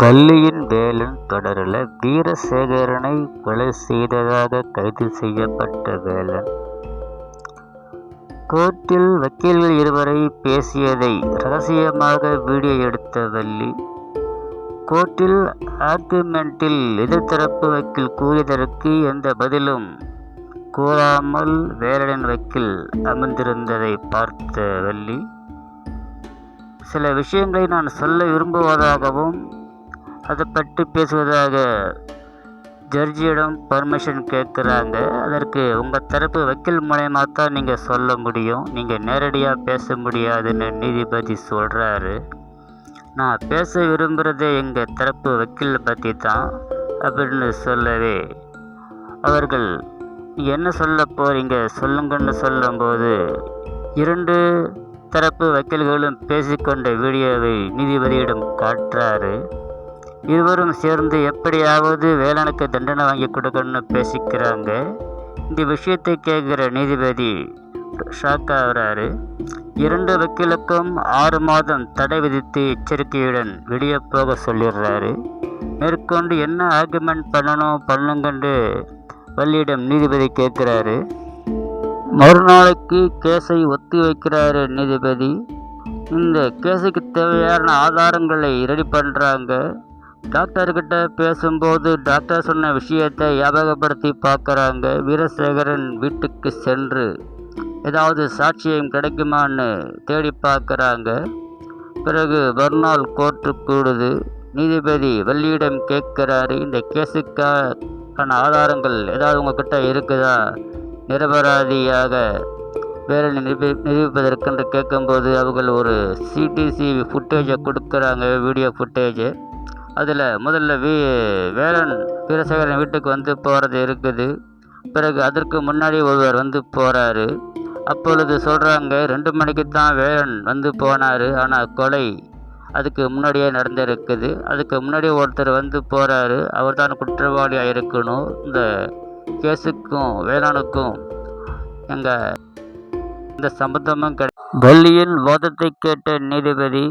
வள்ளியின் வேலன் தொடரில். வீரசேகரனை கொலை செய்ததாக கைது செய்யப்பட்ட வேலன். கோர்ட்டில் வக்கீல்கள் இருவரை பேசியதை ரகசியமாக வீடியோ எடுத்த வள்ளி கோர்ட்டில் ஆர்குமெண்ட்டில் எதிர்த்தரப்பு வக்கீல் கூறியதற்கு எந்த பதிலும் கூறாமல் வேலனின் வக்கீல் அமர்ந்திருந்ததை பார்த்த வள்ளி சில விஷயங்களை நான் சொல்ல விரும்புவதாகவும் அதை பற்றி பேசுவதாக ஜட்ஜியிடம் பர்மிஷன் கேட்குறாங்க. அதற்கு உங்கள் தரப்பு வக்கீல் மூலயமா தான் நீங்கள் சொல்ல முடியும். நீங்கள் நேரடியாக பேச முடியாதுன்னு நீதிபதி சொல்கிறாரு நான் பேச விரும்புகிறதே எங்கள் தரப்பு வக்கீல் பற்றி தான் அப்படின்னு சொல்லவே அவர்கள் என்ன சொல்ல போகிறீங்க சொல்லுங்கன்னு சொல்லும்போது இரண்டு தரப்பு வக்கீல்களும் பேசிக்கொண்ட வீடியோவை நீதிபதியிடம் காட்டுறாரு. இருவரும் சேர்ந்து எப்படியாவது வேலனுக்கு தண்டனை வாங்கி கொடுக்கணும்னு பேசிக்கிறாங்க. இந்த விஷயத்தை கேட்குற நீதிபதி ஷாக் ஆகிறாரு இரண்டு வக்கீலுக்கும் ஆறு மாதம் தடை விதித்து எச்சரிக்கையுடன் வெளியே போக சொல்லிடுறாரு. மேற்கொண்டு என்ன ஆர்குமெண்ட் பண்ணணும் பண்ணுங்கண்டு வள்ளியிடம் நீதிபதி கேட்குறாரு. மறுநாளைக்கு கேஸை ஒத்தி வைக்கிறாரு நீதிபதி. இந்த கேஸுக்கு தேவையான ஆதாரங்களை ரெடி பண்ணுறாங்க டாக்டர்கிட்ட பேசும்போது டாக்டர் சொன்ன விஷயத்தை ஞாபகப்படுத்தி பார்க்குறாங்க. வீரசேகரன் வீட்டுக்கு சென்று ஏதாவது சாட்சியம் கிடைக்குமான்னு தேடி பார்க்குறாங்க. பிறகு மறுநாள் கோர்ட்டு கூடுது. நீதிபதி வள்ளியிடம் கேட்குறாரு இந்த கேஸுக்கான ஆதாரங்கள் ஏதாவது உங்ககிட்ட இருக்குதா? நிரபராதியாக வேலை நிரூபி நிரூபிப்பதற்கென்று கேட்கும்போது அவர்கள் ஒரு சிடிசிவி ஃபுட்டேஜை கொடுக்குறாங்க வீடியோ ஃபுட்டேஜு அதில் முதல்ல வீ வேலன் வீரசேகரன் வீட்டுக்கு வந்து போகிறது இருக்குது. பிறகு அதற்கு முன்னாடி ஒருவர் வந்து போகிறாரு அப்பொழுது சொல்கிறாங்க ரெண்டு மணிக்கு தான் வேலன் வந்து போனார். ஆனால் கொலை அதுக்கு முன்னாடியே நடந்திருக்குது. அதுக்கு முன்னாடி ஒருத்தர் வந்து போகிறாரு அவர் தான் குற்றவாளியாக இருக்கணும். இந்த கேஸுக்கும் வேளாணுக்கும் எங்கள் இந்த சம்பந்தமும் கிடை வள்ளியின் வாதத்தை கேட்ட நீதிபதி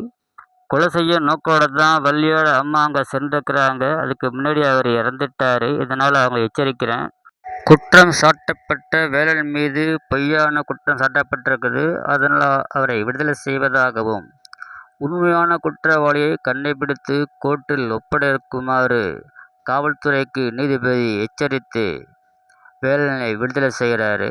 கொலை செய்ய நோக்கோட தான் வள்ளியோட அம்மா அங்கே சென்றிருக்கிறாங்க. அதுக்கு முன்னாடி அவர் இறந்துட்டார். இதனால் அவங்க எச்சரிக்கிறேன். குற்றம் சாட்டப்பட்ட வேலன் மீது பொய்யான குற்றம் சாட்டப்பட்டிருக்குது. அதனால் அவரை விடுதலை செய்வதாகவும் உண்மையான குற்றவாளியை கண்டுபிடித்து கோர்ட்டில் ஒப்படைக்குமாறு காவல்துறைக்கு நீதிபதி எச்சரித்து வேலனை விடுதலை செய்கிறாரு.